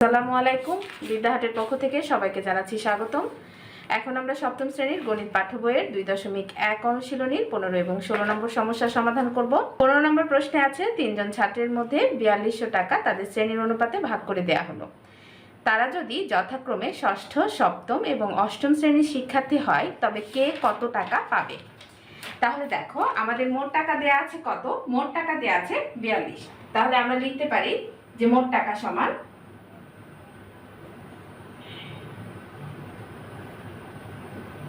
আসসালামু আলাইকুম। বিদ্যাহাটের পক্ষ থেকে সবাইকে জানাচ্ছি স্বাগতম। এখন আমরা সপ্তম শ্রেণির গণিত পাঠ্য বইয়ের দুই দশমিক এক অনুশীলনীর পনেরো এবং ষোলো নম্বর সমস্যার সমাধান করব। পনেরো নম্বর প্রশ্নে আছে, তিনজন ছাত্রের মধ্যে বিয়াল্লিশশো টাকা তাদের শ্রেণির অনুপাতে ভাগ করে দেয়া হলো। তারা যদি যথাক্রমে ষষ্ঠ, সপ্তম এবং অষ্টম শ্রেণির শিক্ষার্থী হয়, তবে কে কত টাকা পাবে? তাহলে দেখো, আমাদের মোট টাকা দেয়া আছে কত? মোট টাকা দেয়া আছে বিয়াল্লিশ। তাহলে আমরা লিখতে পারি যে মোট টাকা সমান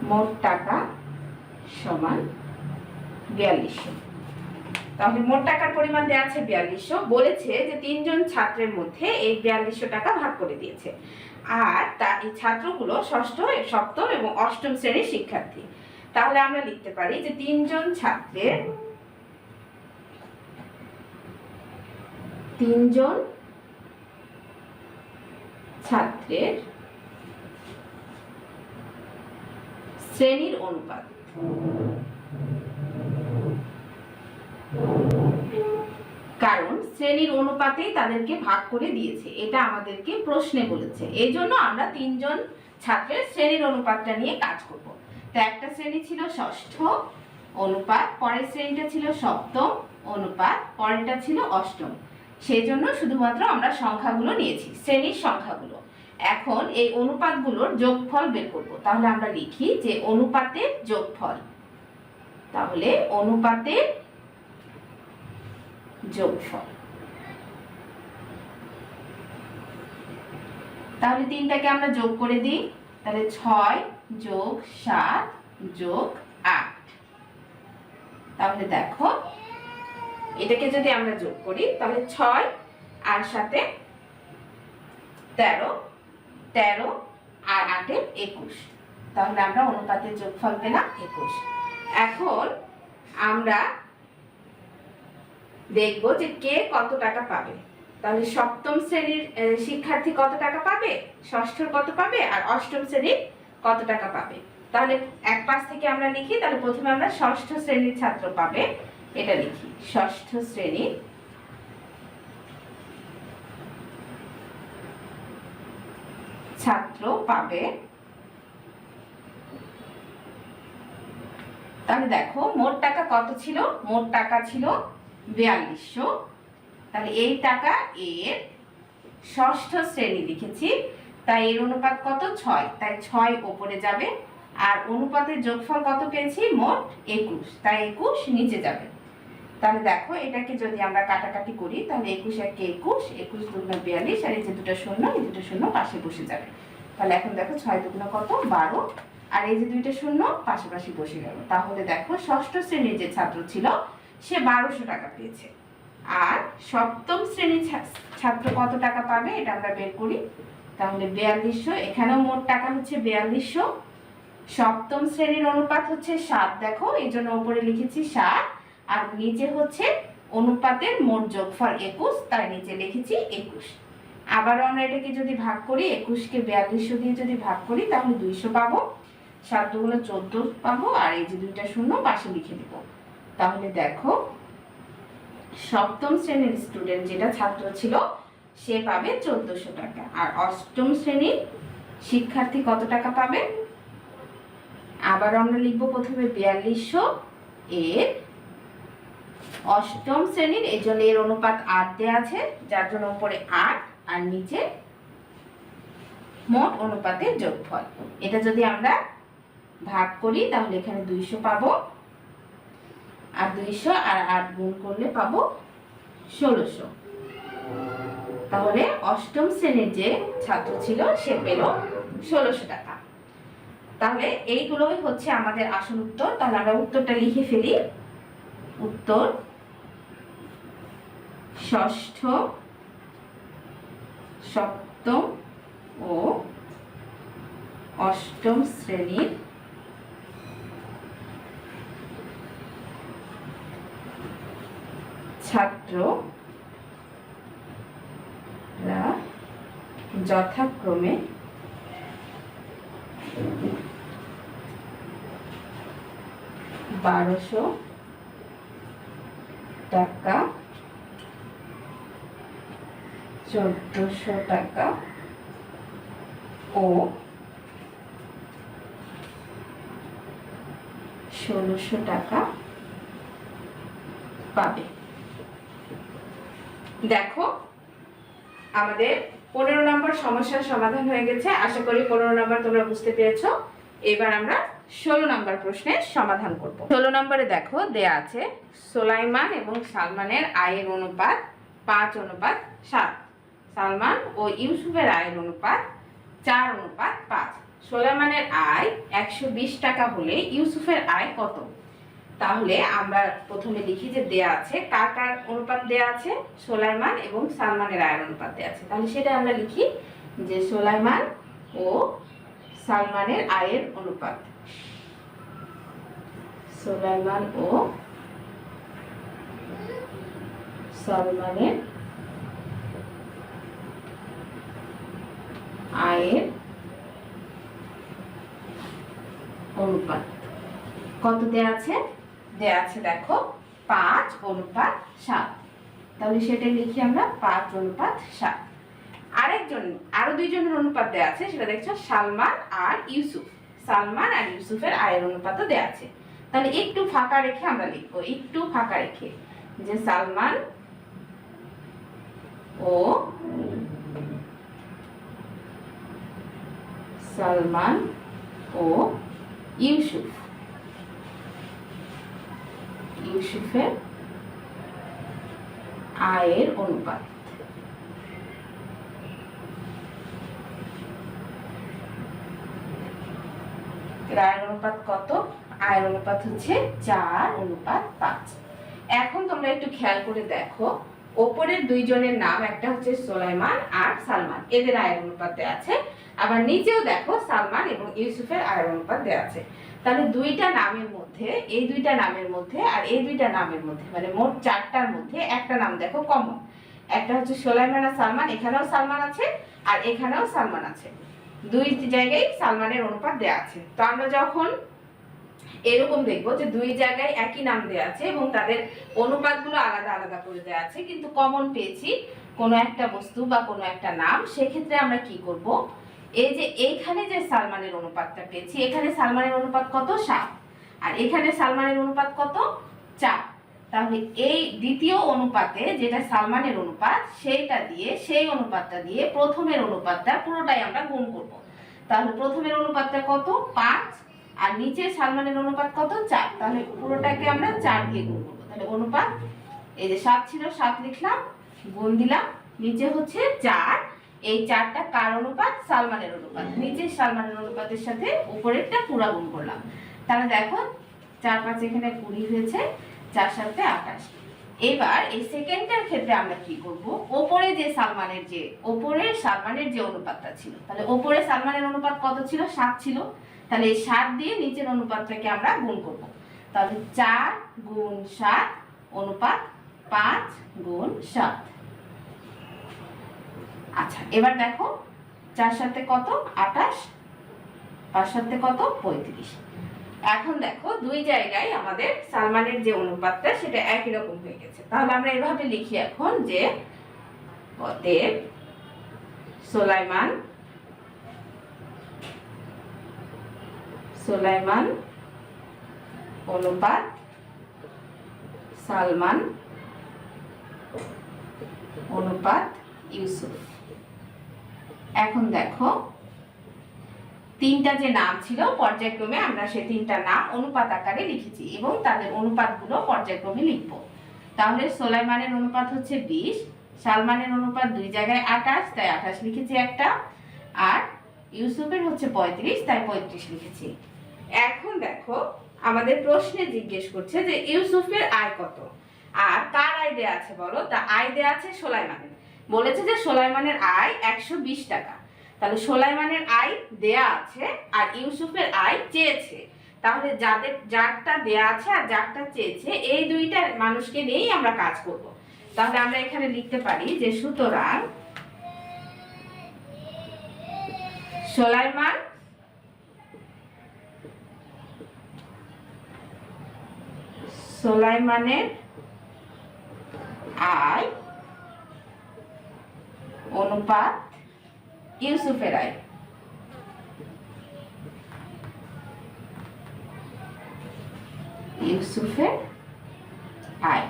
মোট টাকা সমান বিয়াল্লিশশো। তাহলে মোট টাকার পরিমাণ দেওয়া আছে বিয়াল্লিশশো। বলেছে যে তিনজন ছাত্রের মধ্যে এই বিয়াল্লিশশো টাকা ভাগ করে দিয়েছে। আর তা এই ছাত্রগুলো ষষ্ঠ, সপ্তম এবং অষ্টম শ্রেণির শিক্ষার্থী। তাহলে আমরা লিখতে পারি যে তিনজন ছাত্রের তিনজন ছাত্রের শ্রেণির অনুপাত। কারণ শ্রেণির অনুপাতেই তাদেরকে ভাগ করে দিয়েছে, এটা আমাদেরকে প্রশ্নে বলেছে। এই জন্য আমরা তিনজন ছাত্রের শ্রেণির অনুপাতটা নিয়ে কাজ করব। তো একটা শ্রেণি ছিল ষষ্ঠ অনুপাত, পরের শ্রেণীটা ছিল সপ্তম অনুপাত, পরেরটা ছিল অষ্টম। সেই জন্য শুধুমাত্র আমরা সংখ্যাগুলো নিয়েছি, শ্রেণির সংখ্যাগুলো। এখন এই অনুপাতগুলোর যোগফল বের করব। তাহলে আমরা লিখি যে অনুপাতের যোগফল। তাহলে অনুপাতের যোগফল। তাহলে তিনটাকে আমরা যোগ করে দিই। তাহলে ছয় যোগ সাত যোগ আট। তাহলে দেখো, এটাকে যদি আমরা যোগ করি, তাহলে ছয় আর সাথে তেরো তেরো আর আটে একুশ। তাহলে আমরা অনুপাতের যোগফল পেলাম একুশ। এখন আমরা দেখব যে কে কত টাকা পাবে। তাহলে সপ্তম শ্রেণির শিক্ষার্থী কত টাকা পাবে? ষষ্ঠর কত পাবে? আর অষ্টম শ্রেণির কত টাকা পাবে? তাহলে এক পাশ থেকে আমরা লিখি, তাহলে প্রথমে আমরা ষষ্ঠ শ্রেণির ছাত্র পাবে। এটা লিখি, ষষ্ঠ শ্রেণির ছাত্র পাবে। তাহলে দেখো, মোট টাকা কত ছিল? মোট টাকা ছিল বিয়াল্লিশশো। তাহলে এই টাকা এর ষষ্ঠ শ্রেণি লিখেছি। তাই এর অনুপাত কত? ছয়। তাই ছয় ওপরে যাবে। আর অনুপাতের যোগফল কত পেয়েছি? মোট একুশ। তাই একুশ নিচে যাবে। তাহলে দেখো, এটাকে যদি আমরা কাটাকাটি করি, তাহলে একুশ একে একুশ একুশ দুগুণ বিয়াল্লিশ, আর এই যে দুটো শূন্য, এই দুটো শূন্য পাশে বসে যাবে। তাহলে এখন দেখো ছয় দুগুণ কত? বারো। আর এই যে দুইটা শূন্য পাশাপাশি বসে গেল। তাহলে দেখো, ষষ্ঠ শ্রেণির যে ছাত্র ছিল, সে বারোশো টাকা পেয়েছে। আর সপ্তম শ্রেণির ছাত্র কত টাকা পাবে? এটা আমরা বের করি। তাহলে বিয়াল্লিশশো, এখানেও মোট টাকা হচ্ছে বিয়াল্লিশশো। সপ্তম শ্রেণির অনুপাত হচ্ছে সাত। দেখো, এই জন্য ওপরে লিখেছি সাত। আর নিচে হচ্ছে অনুপাতের মোট যোগফল একুশ, তাই নিচে লিখেছি একুশ। আবারও আমরা এটাকে যদি ভাগ করি, একুশকে বিয়াল্লিশশো দিয়ে যদি ভাগ করি, তাহলে দুইশো পাবো। সাত দুগুলো চোদ্দ পাবো, আর এই যে দুইটা শূন্য পাশে লিখে দিব। তাহলে দেখো, সপ্তম শ্রেণির স্টুডেন্ট যেটা ছাত্র ছিল, সে পাবে চোদ্দশো টাকা। আর অষ্টম শ্রেণির শিক্ষার্থী কত টাকা পাবে? আবার আমরা লিখব প্রথমে বিয়াল্লিশশো, এর অষ্টম শ্রেণির এই জন্য এর অনুপাত আট দেওয়া আছে, যার জন্য উপরে আট আর নিচে মোট অনুপাতের যোগফল। এটা যদি আমরা ভাগ করি, তাহলে এখানে দুইশো পাবো, আর দুইশো আর আট গুণ করলে পাবো ষোলোশো। তাহলে অষ্টম শ্রেণির যে ছাত্র ছিল, সে পেল ষোলোশো টাকা। তাহলে এইগুলোই হচ্ছে আমাদের আসল উত্তর। তাহলে আমরা উত্তরটা লিখে ফেলি। উত্তর ষষ্ঠ সপ্তম ও অষ্টম শ্রেণির ছাত্ররা যথাক্রমে বারোশো টাকা চোদ্দশো টাকা। ও ষোলোশো টাকা পাবে। দেখো, আমাদের পনেরো নম্বর সমস্যার সমাধান হয়ে গেছে। আশা করি পনেরো নম্বর তোমরা বুঝতে পেরেছ। এবার আমরা ষোলো নম্বর প্রশ্নের সমাধান করব। ষোলো নম্বরে দেখো, দেয়া আছে সোলাইমান এবং সালমানের আয়ের অনুপাত, পাঁচ অনুপাত সাত। সালমান ও ইউসুফের আয়ের অনুপাত চার অনুপাত পাঁচ। সোলাইমানের আয় একশো বিশ টাকা হলে ইউসুফের আয় কত? তাহলে আমরা প্রথমে লিখি যে দেয়া আছে, কার কার অনুপাত দেয়া আছে? সোলাইমান এবং সালমানের আয়ের অনুপাত দেয়া আছে। তাহলে সেটা আমরা লিখি যে সোলাইমান ও সালমানের আয়ের অনুপাত। সোলাইমান ও সালমানের আয়ের অনুপাত। কত দেয়া আছে? দেয়া আছে দেখো, পাঁচ অনুপাত সাত। তাহলে সেটা লিখি আমরা, পাঁচ অনুপাত সাত। আরেকজন, আরও দুইজনের অনুপাত দেয়া আছে, সেটা দেখছ, সালমান আর ইউসুফ। সালমান আর ইউসুফের আয়ের অনুপাতও দেয়া আছে। তাহলে একটু ফাঁকা রেখে আমরা লিখব, একটু ফাঁকা রেখে। যে সালমান ও সালমান ও ইউসুফ। ইউসুফের আয়ের অনুপাত। আয়ের অনুপাত কত? আয়ের অনুপাত হচ্ছে চার, অনুপাত পাঁচ। এখন তোমরা একটু খেয়াল করে দেখো, ওপরের দুইজনের নাম একটা হচ্ছে সোলাইমান আর সালমান। এদের আয়ের অনুপাতে আছে আবার নিচেও দেখো সালমান এবং ইউসুফের আয়ের অনুপাত দেওয়া আছে। তাহলে দুইটা নামের মধ্যে, এই দুইটা নামের মধ্যে আর এই দুইটা নামের মধ্যে মানে মোট চারটার মধ্যে একটা নাম দেখো কমন একটা হচ্ছে সোলাইমান আর সালমান, এখানেও সালমান আছে আর এখানেও সালমান আছে। দুই জায়গায় সালমানের অনুপাত দেওয়া আছে। তো আমরা যখন এরকম দেখব যে দুই জায়গায় একই নাম দেওয়া আছে এবং তাদের অনুপাতগুলো আলাদা আলাদা করে দেওয়া আছে, কিন্তু কমন পেয়েছি কোনো একটা বস্তু বা কোনো একটা নাম, সেক্ষেত্রে আমরা কি করব? এই যে এইখানে যে সালমানের অনুপাতটা পেয়েছি, এখানে সালমানের অনুপাত কত? সাত। আর এখানে সালমানের অনুপাত কত? চার। তাহলে এই দ্বিতীয় অনুপাতে যেটা সালমানের অনুপাত, সেইটা দিয়ে, সেই অনুপাতটা দিয়ে প্রথমের অনুপাতটা পুরোটাই আমরা গুণ করব। তাহলে প্রথমের অনুপাতটা কত? পাঁচ। আর নিচে সালমানের অনুপাত কত? চার। তাহলে পুরোটাকে আমরা চার দিয়ে গুণ করব। তাহলে অনুপাত, এই যে সাত ছিল, সাত লিখলাম, গুণ দিলাম, নিচে হচ্ছে চার। এই চারটা কার অনুপাত? সালমানের অনুপাত। নিচে সালমানের অনুপাতের সাথে উপরেরটা পুরা গুণ করলাম। তাহলে দেখো, চার পাঁচ এখানে কুড়ি হয়েছে, চার সাথে আঠাশ। এবার এই সেকেন্ডটার ক্ষেত্রে আমরা কি করব? ওপরে যে সালমানের যে ওপরের সালমানের যে অনুপাতটা ছিল। তাহলে ওপরে সালমানের অনুপাত কত ছিল? সাত ছিল। তাহলে এই সাত দিয়ে নিচের অনুপাতটাকে আমরা গুণ করব। তাহলে চার গুণ সাত অনুপাত পাঁচ গুণ সাত। আচ্ছা এবার দেখো, চার সাথে কত? আঠাশ। পাঁচ সাথে কত? পঁয়ত্রিশ। এখন দেখো, দুই জায়গায় আমাদের সালমানের যে অনুপাতটা, সেটা একই রকম হয়ে গেছে। তাহলে আমরা এভাবে লিখি এখন যে অতএব সোলাইমান সোলাইমান অনুপাত সালমান অনুপাত ইউসুফ। এখন দেখো, তিনটা যে নাম ছিল, পর্যায়ক্রমে আমরা সে তিনটা নাম অনুপাত আকারে লিখেছি এবং তাদের অনুপাতগুলো পর্যায়ক্রমে লিখব। তাহলে সোলাইমানের অনুপাত হচ্ছে বিশ, সালমানের অনুপাত দুই জায়গায় আঠাশ, তাই আঠাশ লিখেছি একটা, আর ইউসুফের হচ্ছে পঁয়ত্রিশ, তাই পঁয়ত্রিশ লিখেছি। এখন দেখো, আমাদের প্রশ্নে জিজ্ঞেস করছে যে ইউসুফের আয় কত? আর কার আয় দেয়া আছে বলো? তা আয় দেয়া আছে সোলাইমানের। বলেছে যে সোলাইমানের আয় একশো বিশ টাকা। তাহলে সোলাইমানের আয় দেয়া আছে আর ইউসুফের আয় চেয়েছে। তাহলে যাদের, যারটা দেয়া আছে আর যারটা চেয়েছে, এই দুইটা মানুষকে নিয়েই আমরা কাজ করব। তাহলে আমরা এখানে লিখতে পারি যে সুতরাং সোলাইমান সোলাইমানের আয় বা ইউসুফের আয়। ইউসুফের আয়।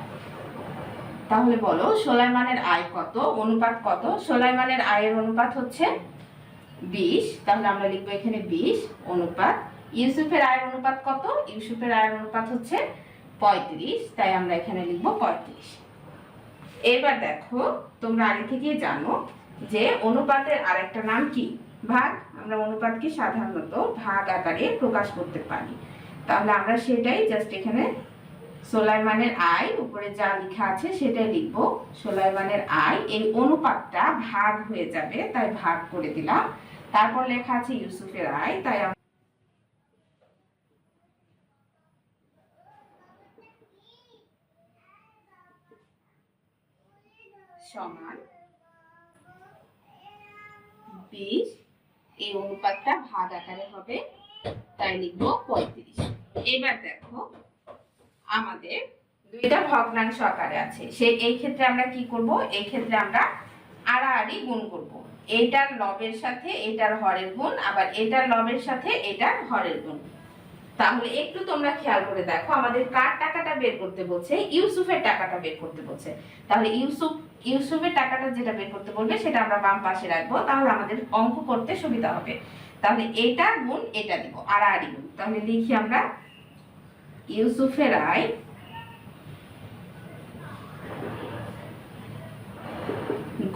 তাহলে বলো, সোলাইমানের আয় কত? অনুপাত কত? সোলাইমানের আয়ের অনুপাত হচ্ছে বিশ। তাহলে আমরা লিখব এখানে বিশ, অনুপাত। ইউসুফের আয়ের অনুপাত কত? ইউসুফের আয়ের অনুপাত হচ্ছে পঁয়ত্রিশ, তাই আমরা এখানে লিখব পঁয়ত্রিশ। এবার দেখো, তোমরা আগে থেকে জানো যে অনুপাতের আরেকটা নাম কি? ভাগ, আমরা অনুপাতকে সাধারণত ভাগ আকারে প্রকাশ করতে পারি। তাহলে আমরা সেটাই জাস্ট এখানে সোলাইমানের আয় উপরে যা লেখা আছে সেটাই লিখব সোলাইমানের আয় এই অনুপাতটা ভাগ হয়ে যাবে, তাই ভাগ করে দিলাম। তারপর লেখা আছে ইউসুফের আয় তাই সমান বিশ এই অনুপাতটা ভাগ আকারে হবে, তাই লিখব পঁয়ত্রিশ। এবার দেখো, আমাদের দুইটা ভগ্নাংশ আকারে আছে। সেই এই ক্ষেত্রে আমরা কি করব? এই ক্ষেত্রে আমরা আড়াআড়ি গুণ করব। এইটার লবের সাথে এটার হরের গুণ, আবার এটার লবের সাথে এটার হরের গুণ। তাহলে একটু তোমরা খেয়াল করে দেখো, আমাদের কার টাকাটা বের করতে বলছে? ইউসুফের টাকাটা বের করতে বলছে। তাহলে ইউসুফ ইউসুফের টাকাটা যেটা বের করতে বলবে, সেটা আমরা বাম পাশে রাখব, তাহলে আমাদের অঙ্ক করতে সুবিধা হবে। তাহলে এটা গুণ, এটা দিব আড়াআড়ি গুণ। তাহলে লিখি আমরা, ইউসুফের আয়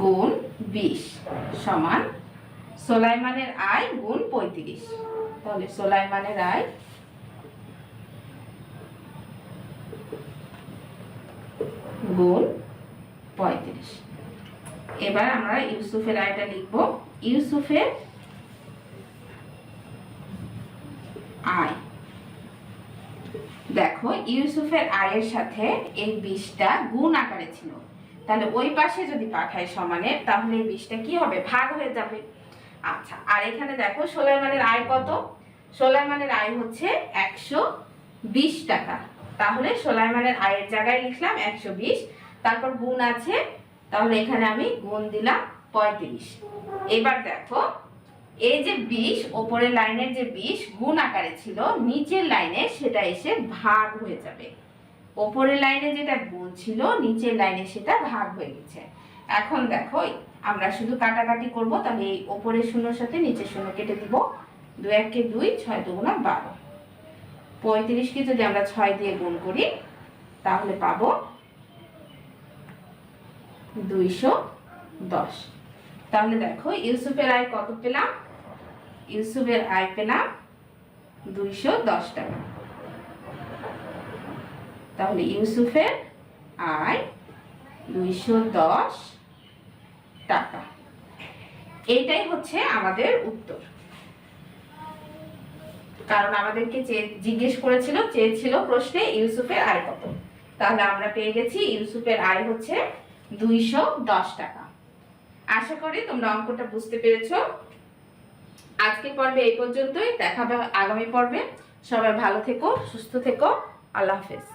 গুণ বিশ সমান সোলাইমানের আয় গুণ পঁয়ত্রিশ। তাহলে সোলাইমানের আয় গুণ পঁয়ত্রিশ। এবার আমরা ইউসুফের আয়টা লিখব। ইউসুফের আয়। দেখো, ইউসুফের আয়ের সাথে এই বিশটা গুণ আকারে ছিল। তাহলে ওই পাশে যদি পাঠাই সমানে, তাহলে এই বিশটা কি হবে? ভাগ হয়ে যাবে। আচ্ছা আর এখানে দেখো, সোলাইমানের আয় কত? সোলাইমানের আয় হচ্ছে একশো বিশ টাকা। তাহলে সোলাইমানের আয়ের জায়গায় লিখলাম একশো বিশ তারপর গুণ আছে, তাহলে এখানে আমি গুণ দিলাম পঁয়ত্রিশ। এবার দেখো, এই যে বিশ, ওপরের লাইনের যে বিশ, গুণ আকারে ছিল, নিচের লাইনে সেটা এসে ভাগ হয়ে যাবে। ওপরের লাইনে যেটা গুণ ছিল, নিচের লাইনে সেটা ভাগ হয়ে গেছে। এখন দেখো, আমরা শুধু কাটাকাটি করব, তাহলে এই ওপরের শূন্যর সাথে নিচের শূন্য কেটে দিব। দু একে দুই, ছয় দুগুণা বারো। পঁয়ত্রিশকে যদি আমরা ছয় দিয়ে গুণ করি, তাহলে পাবো দুইশো দশ। তাহলে দেখো, ইউসুফের আয় কত পেলাম? ইউসুফের আয় পেলাম দুইশো দশ টাকা। তাহলে ইউসুফের আয় দুইশো দশ টাকা। এইটাই হচ্ছে আমাদের উত্তর। কারণ আমাদেরকে জিজ্ঞেস করেছিল, চেয়েছিল প্রশ্নে ইউসুফের আয় কত। তাহলে আমরা পেয়ে গেছি, ইউসুফের আয় হচ্ছে দুইশো দশ টাকা। আশা করি তোমরা অঙ্কটা বুঝতে পেরেছ। আজকে পর্বে এই পর্যন্তই। দেখা হবে আগামী পর্বে। সবাই ভালো থেকো, সুস্থ থেকো। আল্লাহ হাফেজ।